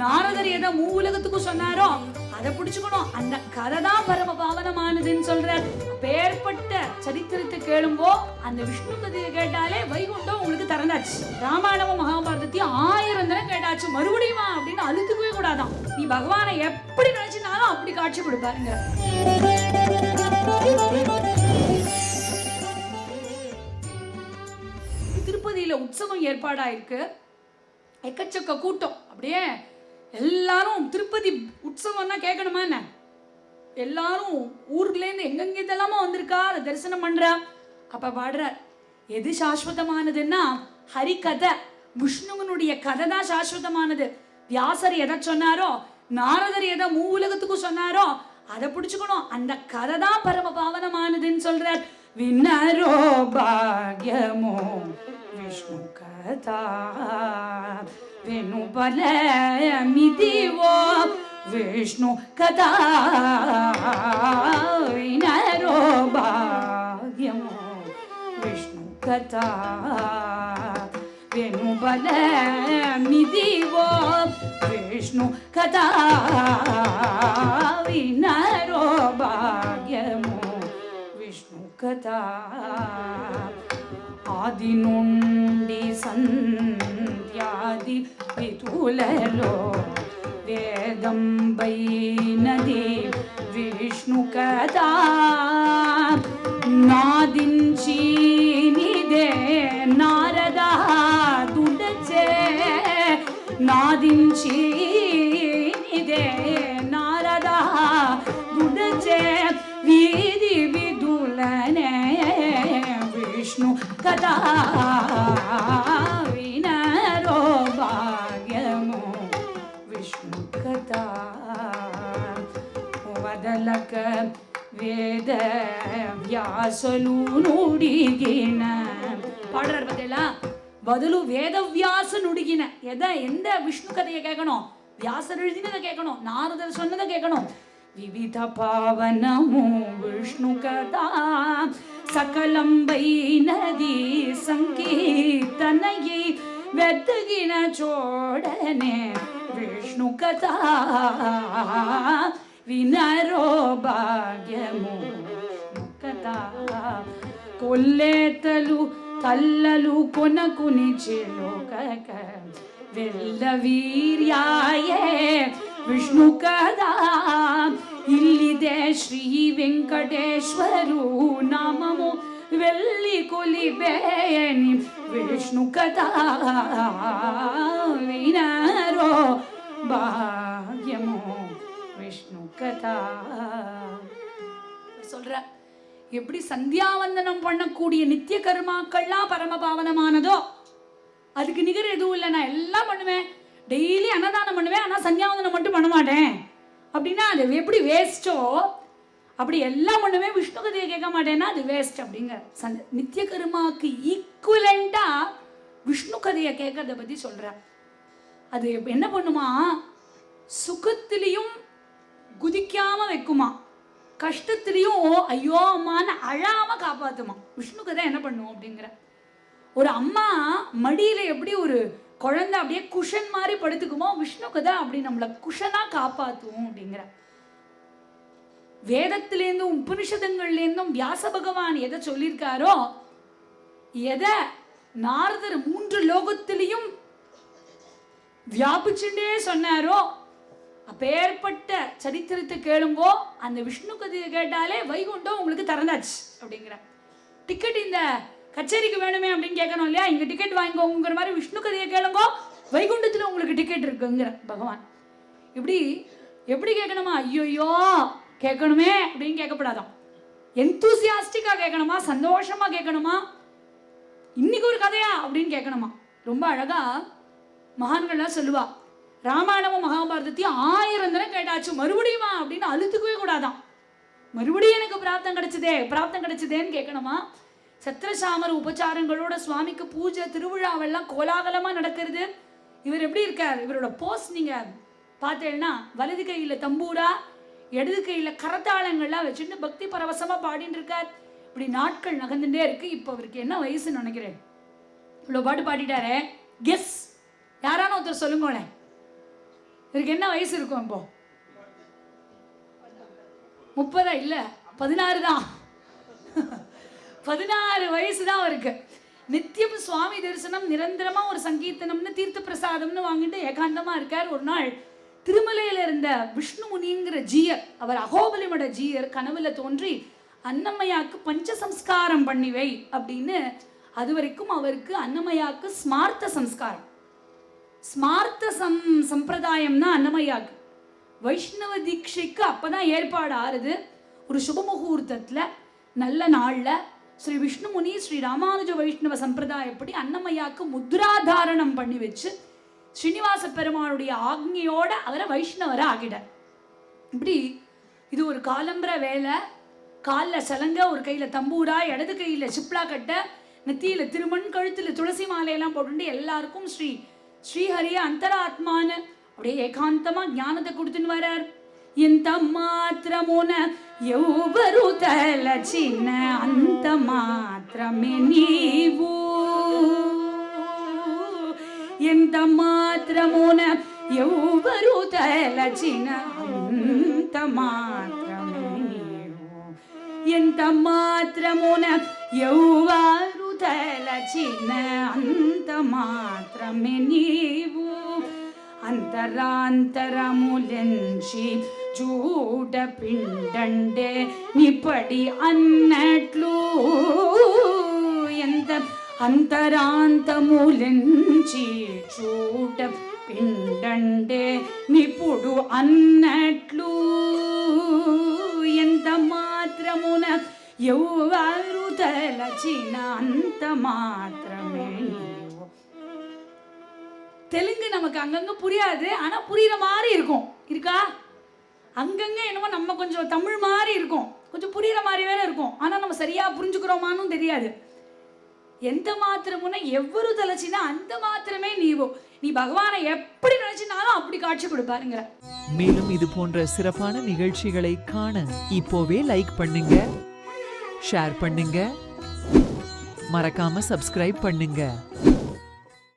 நாரதர் எதை மூ உலகத்துக்கும் சொன்னாரோ? அதை பிடிச்சுக்கணும். அந்த கதை தான் பரம பாவனமானதுன்னு சொல்றார் பேர்பட்ட சரித்திரத்தை கேளும்போ அந்த விஷ்ணு கதையை கேட்டாலே வைகுண்டம் உங்களுக்கு திறந்தாச்சு. ராமாயணமும் மகாபாரதத்தையும் ஆயிரம் தரம் கேட்டாச்சு. மறுபடியுமா அப்படின்னு அழுத்துக்கவே கூடாதான். நீ பகவானை எப்படி நினைச்சினாலும் அப்படி காட்சி கொடுப்பாருங்க. திருப்பதியில உற்சவம் ஏற்பாடாயிருக்கு. எக்கச்சக்க கூட்டம். அப்படியே எல்லாரும் திருப்பதி உற்சவம்னா கேட்கணுமா என்ன? எல்லாரும் ஊர்லேருந்து எங்கெங்க இதெல்லாமோ வந்திருக்கா? அதை தரிசனம் பண்றா. அப்ப பாடுறார் எது சாஸ்வதமானதுன்னா ஹரிகதை. விஷ்ணுவனுடைய கதை தான் சாஸ்வதமானது. வியாசர் எதை சொன்னாரோ நாரதர் எதை மூ உலகத்துக்கும் சொன்னாரோ அதை பிடிச்சுக்கணும். அந்த கதை தான் பரம பாவனமானதுன்னு சொல்றார். விண்ணரோ பாக்யமோ விஷ்ணு கதா. ವೇಣು ಬಲಮಿದಿವೋ ವಿಷ್ಣು ಕದಾ ವಿನರೋ ಭಾಗ್ಯಮೋ ವಿಷ್ಣು ಕಥಾ ವೇಣು ಬಲಮಿದಿವೋ ವಿಷ್ಣು ಕದಾ ವಿನರೋ ಭಾಗ್ಯಮೋ ವಿಷ್ಣು ಕಥಾ ఆది నుండి సన్ వితులలో వేదం బైనది విష్ణు కథా నాదించి నిదే నారద దుడచే నాదించి నిదే నారద దుడచే వీధి విధులనే విష్ణు కథా ಬಾಲಕ ವೇದ ವ್ಯಾಸನು ನುಡಿಗಿನ பாடுறார் பார்த்தீங்களா பதிலு வேதவியாச நுடுகின எதை? எந்த விஷ்ணு கதையை கேட்கணும்? வியாசர் எழுதினதை கேட்கணும். நாரதர் சொன்னதை கேட்கணும். விவித பாவனமும் விஷ்ணு கதா. சகலம்பை நதி சங்கீர்த்தனையை வெத்துகின சோடனே விஷ்ணு கதா. వినరో భాగ్యము కదా కొల్లేతలు కల్లలు కొనకుని చెలుకక వెళ్ళ వీర్యాయే ವಿಷ್ಣು ಕದಾ ಇಲ್ಲಿದೆ ಶ್ರೀ ವೆಂಕಟೇಶ್ವರು ನಾಮವು ವೆಲ್ಲಿ ಕೊಲಿಬೇನಿ ವಿಷ್ಣು ಕದಾ ವಿನರೋ ಭಾಗ್ಯಮು விஷ்ணு கதா. சொல்ற எப்படி சந்தியாவந்தனம் பண்ணக்கூடிய நித்திய கர்மாக்கள்லாம் பரம பாவனமானதோ அதுக்கு நிகர் எதுவும் இல்லை நான் எல்லாம் பண்ணுவேன். டெய்லி அன்னதானம் பண்ணுவேன் ஆனால் சந்தியாவந்தனம் மட்டும் பண்ண மாட்டேன். அப்படின்னா அது எப்படி வேஸ்ட்டோ அப்படி எல்லாம் பண்ணுமே விஷ்ணு கதையை கேட்க மாட்டேன்னா அது வேஸ்ட் அப்படிங்கிற. சந்த நித்திய கருமாவுக்கு ஈக்குவலண்டாக விஷ்ணு கதையை கேட்கறத பற்றி சொல்கிறேன் அது என்ன பண்ணுமா? சுகத்திலையும் குதிக்காம வைக்குமா? கஷ்டத்திலையும் ஐயோ அம்மான்னு அழாம காப்பாத்துமா? விஷ்ணு கதை என்ன பண்ணுவோம் அப்படிங்கிற. ஒரு அம்மா மடியில எப்படி ஒரு குழந்தை அப்படியே குஷன் மாதிரி படுத்துக்குமோ விஷ்ணு கதை அப்படி நம்மளை குஷனா காப்பாற்றுவோம் அப்படிங்கிற. வேதத்திலேருந்தும் உபனிஷதங்கள்லேருந்தும் வியாச பகவான் எதை சொல்லியிருக்காரோ எதை நாரதர் மூன்று லோகத்திலையும் வியாபிச்சுட்டே சொன்னாரோ அப்பேற்பட்ட சரித்திரத்தை கேளும்போ அந்த விஷ்ணு கதையை கேட்டாலே வைகுண்டம் உங்களுக்கு திறந்தாச்சு அப்படிங்கிற டிக்கெட் இந்த கச்சேரிக்கு வேணுமே அப்படின்னு கேட்கணும் இல்லையா? இங்க டிக்கெட் வாங்கிக்கோங்கிற மாதிரி விஷ்ணு கதையை கேளுங்கோ. வைகுண்டத்தில் உங்களுக்கு டிக்கெட் இருக்குங்கிற பகவான். இப்படி எப்படி கேட்கணுமா? ஐயோயோ கேட்கணுமே அப்படின்னு கேட்கப்படாதான் எந்தூசியாஸ்டிக்காக கேட்கணுமா? சந்தோஷமா கேட்கணுமா? இன்னைக்கு ஒரு கதையா அப்படின்னு கேட்கணுமா? ரொம்ப அழகா மகான்கள்லாம் சொல்லுவா ராமாயணமும் மகாபாரதத்தையும் ஆயிரம் தரம் கேட்டாச்சு. மறுபடியுமா அப்படின்னு அழுத்துக்கவே கூடாதான். மறுபடியும் எனக்கு பிராப்தம் கிடைச்சதே பிராப்தம் கிடைச்சதேன்னு கேட்கணுமா? சத்திரசாமர் உபச்சாரங்களோட சுவாமிக்கு பூஜை திருவிழாவெல்லாம் கோலாகலமா நடக்கிறது. இவர் எப்படி இருக்கார்? இவரோட போஸ் நீங்க பார்த்தேன்னா வலது கையில தம்பூரா இடது கையில கரத்தாளங்கள்லாம் வச்சுட்டு பக்தி பரவசமா பாடிட்டு இருக்கார். இப்படி நாட்கள் நகர்ந்துட்டே இருக்கு. இப்போ அவருக்கு என்ன வயசுன்னு நினைக்கிறேன்? இவ்வளோ பாட்டு பாடிட்டாரு. கெஸ் யாரான ஒருத்தர் சொல்லுங்களேன். இவருக்கு என்ன வயசு இருக்கும் இப்போ? முப்பதா? இல்ல பதினாறு தான். பதினாறு வயசு தான் அவருக்கு. நித்தியம் சுவாமி தரிசனம் நிரந்தரமா ஒரு சங்கீர்த்தனம்னு தீர்த்த பிரசாதம்னு வாங்கிட்டு ஏகாந்தமா இருக்கார். ஒரு நாள் திருமலையில இருந்த விஷ்ணு முனிங்கிற ஜீயர் அவர் அகோபலிமட ஜீயர் கனவுல தோன்றி அன்னமையாக்கு பஞ்ச சம்ஸ்காரம் பண்ணிவை அப்படின்னு அது வரைக்கும் அவருக்கு அன்னமையாக்கு ஸ்மார்த்த சம்ஸ்காரம். ஸ்மார்த்த சம் சம்பிரதாயம்னா அன்னமயாக்கு வைஷ்ணவ தீட்சைக்கு அப்பதான் ஏற்பாடு ஆறுது. ஒரு சுப முகூர்த்தத்துல நல்ல நாள்ல ஸ்ரீ விஷ்ணுமுனி ஸ்ரீ ராமானுஜ வைஷ்ணவ சம்பிரதாயப்படி அன்னமையாக்கு முத்ராதாரணம் பண்ணி வச்சு ஸ்ரீனிவாச பெருமானுடைய ஆக்னியோட அவரை வைஷ்ணவரை ஆகிட இப்படி இது ஒரு காலம்பர வேலை. காலில் சலங்க ஒரு கையில் தம்பூரா இடது கையில் சிப்ளா கட்ட நெத்தியில் திருமண் கழுத்தில் துளசி மாலையெல்லாம் போட்டுட்டு எல்லாருக்கும் ஸ்ரீ ஸ்ரீஹரிய அந்தராத்மான்னு அப்படியே ஏகாந்தமா ஞானத்தை கொடுத்துன்னு வரார் ఎంత మాత్రమున ఎవరు తలచిన అంత మాత్రమే నీవు ఎంత మాత్రమున ఎవరు తలచిన అంత మాత్రమే నీవు ఎంత మాత్రమున ఎవరు తలచిన అంత మాత్రమే నీవు అంతరాంతరములెంచి చూడ పిండండే నిపడి అన్నట్లు. ఎంత అంతరాంతములెంచి చూడ పిండండే నిపుడు అన్నట్లు. ఎంత మాత్రమున ఎవరు తలచిన అంత మాత్రమే నీవు தெலுங்கு நமக்கு அங்கங்க புரியாது ஆனா புரியுற மாதிரி இருக்கும் இருக்கா அங்கங்க என்னமோ நம்ம கொஞ்சம் தமிழ் மாதிரி இருக்கும் கொஞ்சம் புரியுற மாதிரி வேற இருக்கும் ஆனா நம்ம சரியா புரிஞ்சுக்கிறோமான்னு தெரியாது எந்த மாத்திரமுன்னா எவ்வளவு தலைச்சினா அந்த மாத்திரமே நீவோ நீ பகவானை எப்படி நினைச்சினாலும் அப்படி காட்சி கொடுப்பாருங்கிற மேலும் இது போன்ற சிறப்பான நிகழ்ச்சிகளை காண இப்போவே லைக் பண்ணுங்க ஷேர் பண்ணுங்க மறக்காம சப்ஸ்கிரைப் பண்ணுங்க